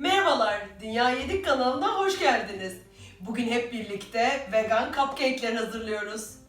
Merhabalar, Dünya Yedik kanalına hoş geldiniz. Bugün hep birlikte vegan cupcake'ler hazırlıyoruz.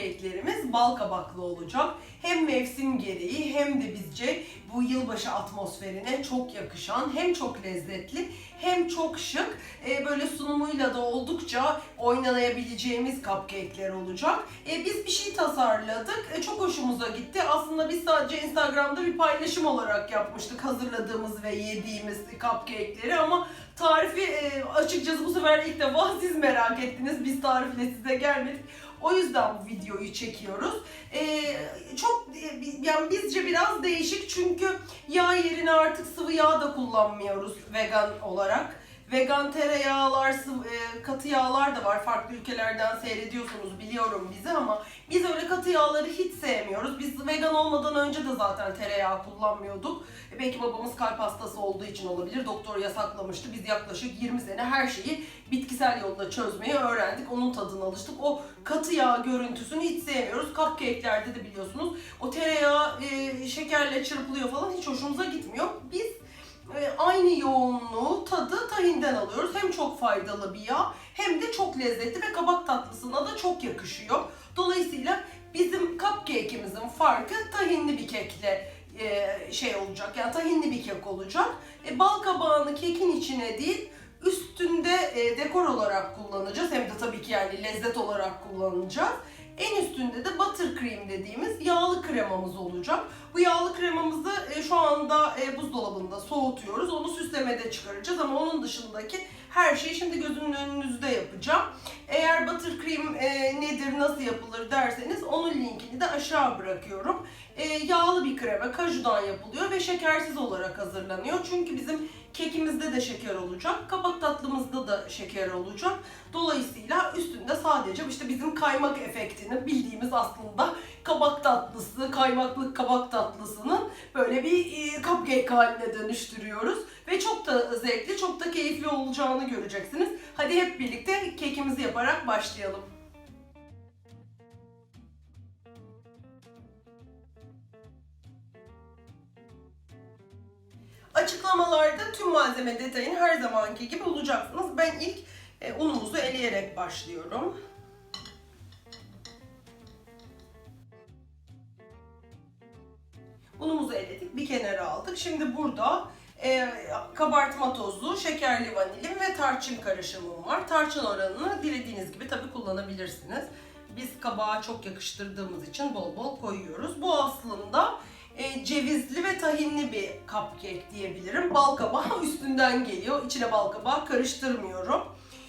Bugünkü cupcake'lerimiz bal kabaklı olacak. Hem mevsim gereği hem de bizce bu yılbaşı atmosferine çok yakışan, hem çok lezzetli hem çok şık, e, böyle sunumuyla da oldukça oynanayabileceğimiz cupcake'ler olacak. E, biz bir şey tasarladık, e, çok hoşumuza gitti. Aslında biz sadece Instagram'da bir paylaşım olarak yapmıştık hazırladığımız ve yediğimiz cupcake'leri ama tarifi e, açıkçası bu sefer ilk defa siz merak ettiniz. Biz tarifle size gelmedik. O yüzden bu videoyu çekiyoruz. Ee, çok e, yani bizce biraz değişik çünkü yağ yerine artık sıvı yağ da kullanmıyoruz vegan olarak. Vegan tereyağlar, sıvı, e, katı yağlar da var. Farklı ülkelerden seyrediyorsunuz biliyorum bizi ama biz öyle katı yağları hiç sevmiyoruz. Biz vegan olmadan önce de zaten tereyağı kullanmıyorduk. E, belki babamız kalp hastası olduğu için olabilir. Doktor yasaklamıştı. Biz yaklaşık 20 sene her şeyi bitkisel yolla çözmeyi öğrendik. Onun tadına alıştık. O katı yağ görüntüsünü hiç sevmiyoruz. Cupcake'lerde de biliyorsunuz o tereyağı e, şekerle çırpılıyor falan hiç hoşumuza gitmiyor. Biz aynı yoğunluğu, tadı tahinden alıyoruz. Hem çok faydalı bir yağ hem de çok lezzetli ve kabak tatlısına da çok yakışıyor. Dolayısıyla bizim cupcake'imizin farkı tahinli bir kekle e, şey olacak. Yani tahinli bir kek olacak. E, bal kabağını kekin içine değil, üstünde e, dekor olarak kullanacağız. Hem de tabii ki yani lezzet olarak kullanacağız. En üstünde de buttercream dediğimiz yağlı kremamız olacak. Bu yağlı kremamızı e, şu anda e, buzdolabında soğutuyoruz. Onu süslemede çıkaracağız ama onun dışındaki her şeyi şimdi gözünün önünüzde yapacağım. Eğer buttercream e, nedir, nasıl yapılır derseniz onun linkini de aşağı bırakıyorum. E, yağlı bir krema, kajudan yapılıyor ve şekersiz olarak hazırlanıyor. Çünkü bizim kekimizde de şeker olacak, kabak tatlımızda da şeker olacak. Dolayısıyla üstünde sadece işte bizim kaymak efektini bildiğimiz aslında kabak tatlısı, kaymaklı kabak tatlısının böyle bir e, cupcake haline dönüştürüyoruz. Ve çok da zevkli, çok da keyifli olacağını göreceksiniz. Hadi hep birlikte kekimizi yaparak başlayalım. Açıklamalarda tüm malzeme detayını her zamanki gibi bulacaksınız. Ben ilk e, unumuzu eleyerek başlıyorum. Unumuzu eledik, bir kenara aldık. Şimdi burada e, kabartma tozu, şekerli vanilin ve tarçın karışımım var. Tarçın oranını dilediğiniz gibi tabii kullanabilirsiniz. Biz kabağa çok yakıştırdığımız için bol bol koyuyoruz. Bu aslında e, cevizli ve tahinli bir cupcake diyebilirim. Bal kabağı üstünden geliyor. İçine bal kabağı karıştırmıyorum.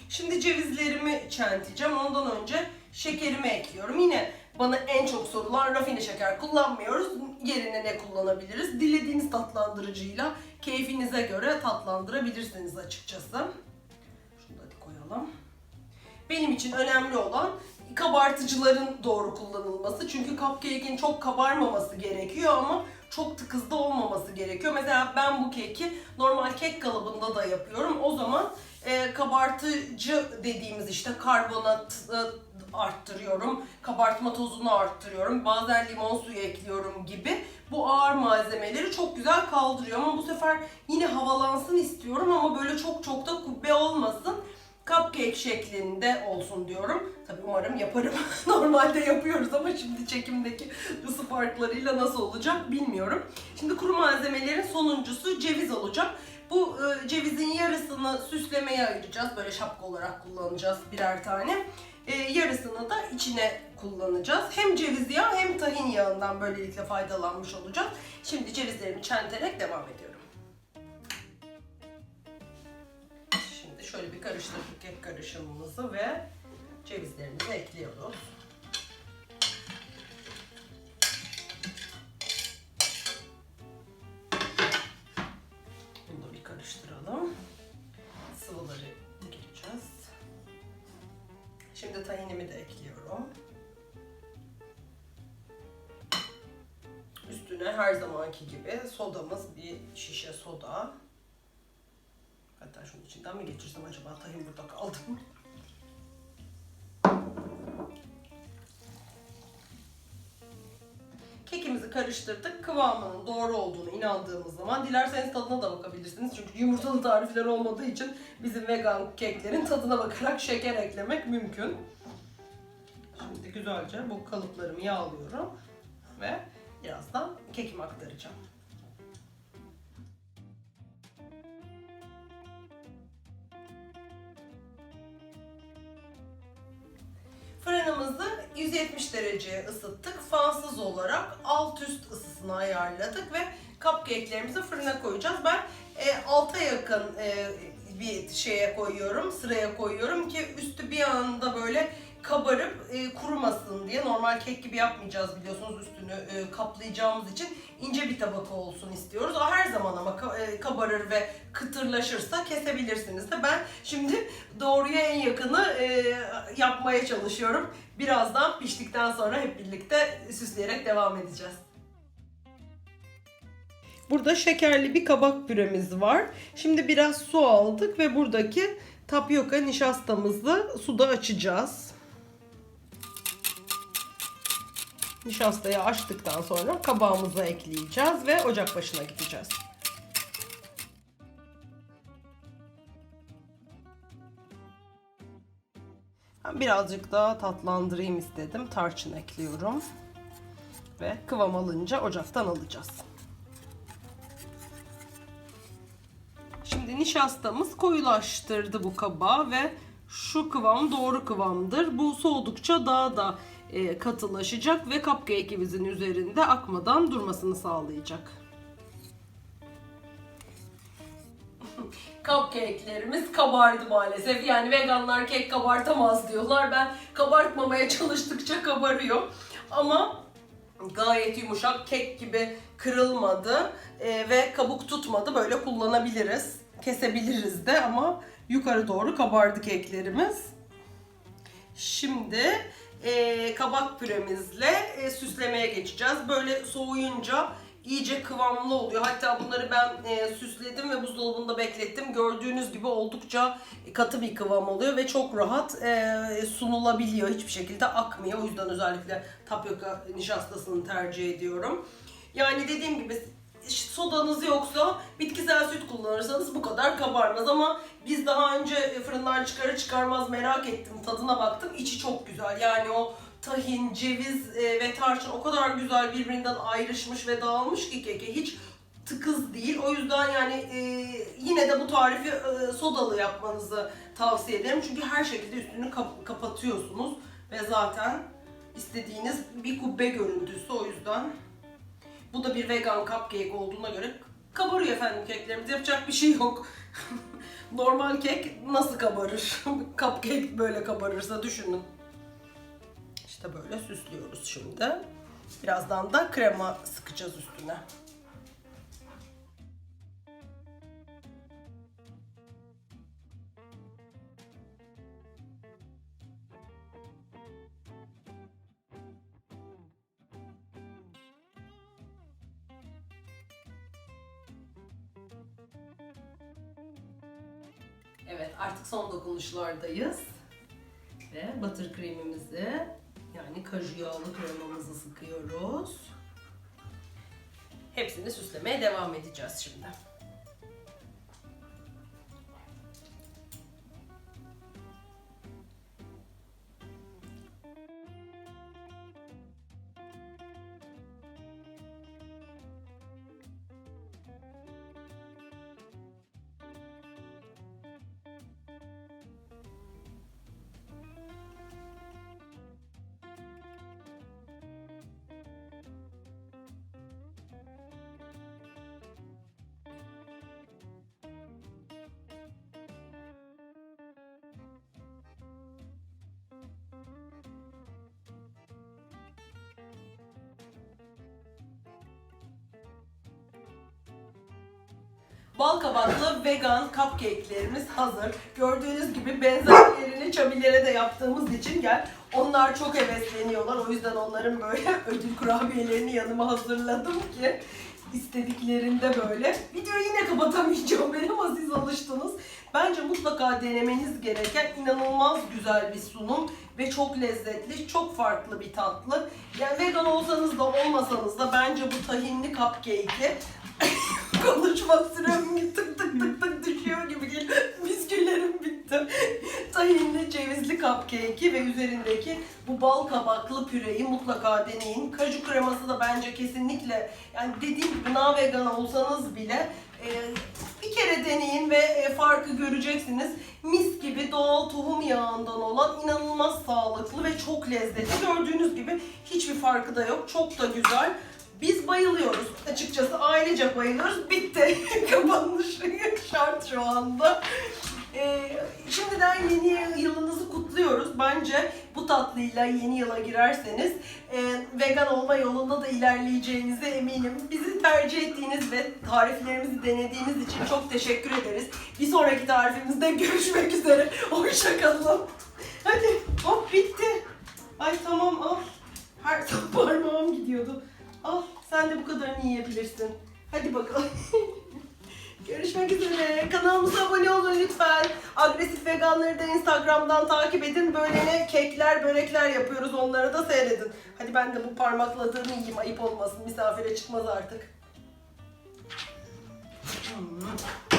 Şimdi cevizlerimi çenteceğim. Ondan önce şekerimi ekliyorum. Yine bana en çok sorulan rafine şeker kullanmıyoruz. Yerine ne kullanabiliriz? Dilediğiniz tatlandırıcıyla keyfinize göre tatlandırabilirsiniz açıkçası. Şunu da koyalım. Benim için önemli olan kabartıcıların doğru kullanılması. Çünkü cupcake'in çok kabarmaması gerekiyor ama çok tıkızda olmaması gerekiyor. Mesela ben bu keki normal kek kalıbında da yapıyorum. O zaman e, kabartıcı dediğimiz işte karbonat arttırıyorum, kabartma tozunu arttırıyorum, bazen limon suyu ekliyorum gibi bu ağır malzemeleri çok güzel kaldırıyor. Ama bu sefer yine havalansın istiyorum ama böyle çok çok da kubbe olmasın cupcake şeklinde olsun diyorum. Tabii umarım yaparım. Normalde yapıyoruz ama şimdi çekimdeki ısı farklarıyla nasıl olacak bilmiyorum. Şimdi kuru malzemelerin sonuncusu ceviz olacak. Bu e, cevizin yarısını süslemeye ayıracağız. Böyle şapka olarak kullanacağız birer tane. E, yarısını da içine kullanacağız. Hem ceviz yağı hem tahin yağından böylelikle faydalanmış olacağız. Şimdi cevizlerimi çenterek devam ediyorum. Şöyle bir karıştırdık kek karışımımızı ve cevizlerimizi ekliyoruz. Bunu bir karıştıralım. Sıvıları gireceğiz. Şimdi tahinimi de ekliyorum. Üstüne her zamanki gibi sodamız bir şişe soda. Hatta şunun içinden mi geçirsem acaba tahin burada kaldı mı? Kekimizi karıştırdık. Kıvamının doğru olduğunu inandığımız zaman dilerseniz tadına da bakabilirsiniz. Çünkü yumurtalı tarifler olmadığı için bizim vegan keklerin tadına bakarak şeker eklemek mümkün. Şimdi güzelce bu kalıplarımı yağlıyorum ve birazdan kekimi aktaracağım. 170 dereceye ısıttık. Fansız olarak alt üst ısısını ayarladık ve cupcake'lerimizi fırına koyacağız. Ben e, alta yakın e, bir şeye koyuyorum, sıraya koyuyorum ki üstü bir anda böyle kabarıp e, kurumasın diye. Normal kek gibi yapmayacağız biliyorsunuz üstünü e, kaplayacağımız için ince bir tabaka olsun istiyoruz. Her zaman ama e, kabarır ve kıtırlaşırsa kesebilirsiniz de. Ben şimdi doğruya en yakını e, yapmaya çalışıyorum. Birazdan piştikten sonra hep birlikte süsleyerek devam edeceğiz. Burada şekerli bir kabak püremiz var. Şimdi biraz su aldık ve buradaki tapyoka nişastamızı suda açacağız. Nişastayı açtıktan sonra kabağımıza ekleyeceğiz ve ocak başına gideceğiz. Birazcık daha tatlandırayım istedim. Tarçın ekliyorum. Ve kıvam alınca ocaktan alacağız. Şimdi nişastamız koyulaştırdı bu kabağı ve şu kıvam doğru kıvamdır. Bu soğudukça daha da e, katılaşacak ve cupcake'imizin üzerinde akmadan durmasını sağlayacak. Cupcake'lerimiz kabardı maalesef. Yani veganlar kek kabartamaz diyorlar. Ben kabartmamaya çalıştıkça kabarıyor. Ama gayet yumuşak kek gibi kırılmadı e, ve kabuk tutmadı. Böyle kullanabiliriz. Kesebiliriz de ama yukarı doğru kabardı keklerimiz. Şimdi e, kabak püremizle e, süslemeye geçeceğiz. Böyle soğuyunca iyice kıvamlı oluyor. Hatta bunları ben e, süsledim ve buzdolabında beklettim. Gördüğünüz gibi oldukça katı bir kıvam oluyor ve çok rahat e, sunulabiliyor. Hiçbir şekilde akmıyor. O yüzden özellikle tapyoka nişastasını tercih ediyorum. Yani dediğim gibi sodanız yoksa bitkisel süt kullanırsanız bu kadar kabarmaz ama biz daha önce fırından çıkarır çıkarmaz merak ettim tadına baktım içi çok güzel yani o tahin, ceviz e, ve tarçın o kadar güzel birbirinden ayrışmış ve dağılmış ki keke hiç tıkız değil. O yüzden yani e, yine de bu tarifi e, sodalı yapmanızı tavsiye ederim. Çünkü her şekilde üstünü kap- kapatıyorsunuz ve zaten istediğiniz bir kubbe görüntüsü o yüzden. Bu da bir vegan cupcake olduğuna göre kabarıyor efendim keklerimiz. Yapacak bir şey yok. Normal kek nasıl kabarır? cupcake böyle kabarırsa düşünün. İşte böyle süslüyoruz şimdi. Birazdan da krema sıkacağız üstüne. Evet artık son dokunuşlardayız. Ve butter kremimizi yani kaju yağlı kremamızı sıkıyoruz. Hepsini süslemeye devam edeceğiz şimdi. Bal kabaklı vegan cupcake'lerimiz hazır. Gördüğünüz gibi benzerlerini çabilere de yaptığımız için gel. Onlar çok hevesleniyorlar. O yüzden onların böyle ödül kurabiyelerini yanıma hazırladım ki istediklerinde böyle. Videoyu yine kapatamayacağım ben ama siz alıştınız. Bence mutlaka denemeniz gereken inanılmaz güzel bir sunum ve çok lezzetli, çok farklı bir tatlı. Yani vegan olsanız da olmasanız da bence bu tahinli cupcake'i konuşma sürem tık tık tık tık düşüyor gibi geliyor. Bisküvilerim bitti. Tahinli cevizli cupcake'i ve üzerindeki bu bal kabaklı püreyi mutlaka deneyin. Kaju kreması da bence kesinlikle yani dediğim gibi na vegan olsanız bile e, bir kere deneyin ve e, farkı göreceksiniz. Mis gibi doğal tohum yağından olan inanılmaz sağlıklı ve çok lezzetli. Gördüğünüz gibi hiçbir farkı da yok. Çok da güzel. Biz bayılıyoruz. Açıkçası ailece bayılıyoruz. Bitti. Kapanış şart şu anda. Ee, şimdiden yeni yılınızı kutluyoruz. Bence bu tatlıyla yeni yıla girerseniz e, vegan olma yolunda da ilerleyeceğinize eminim. Bizi tercih ettiğiniz ve tariflerimizi denediğiniz için çok teşekkür ederiz. Bir sonraki tarifimizde görüşmek üzere. Hoşçakalın. Hadi hop bitti. Ay tamam al. Her parmağım gidiyordu. Al sen de bu kadarını yiyebilirsin. Hadi bakalım. Görüşmek üzere. Kanalımıza abone olun lütfen. Agresif veganları da Instagram'dan takip edin. Böyle kekler, börekler yapıyoruz. Onları da seyredin. Hadi ben de bu parmakladığımı yiyeyim. Ayıp olmasın. Misafire çıkmaz artık. Hmm.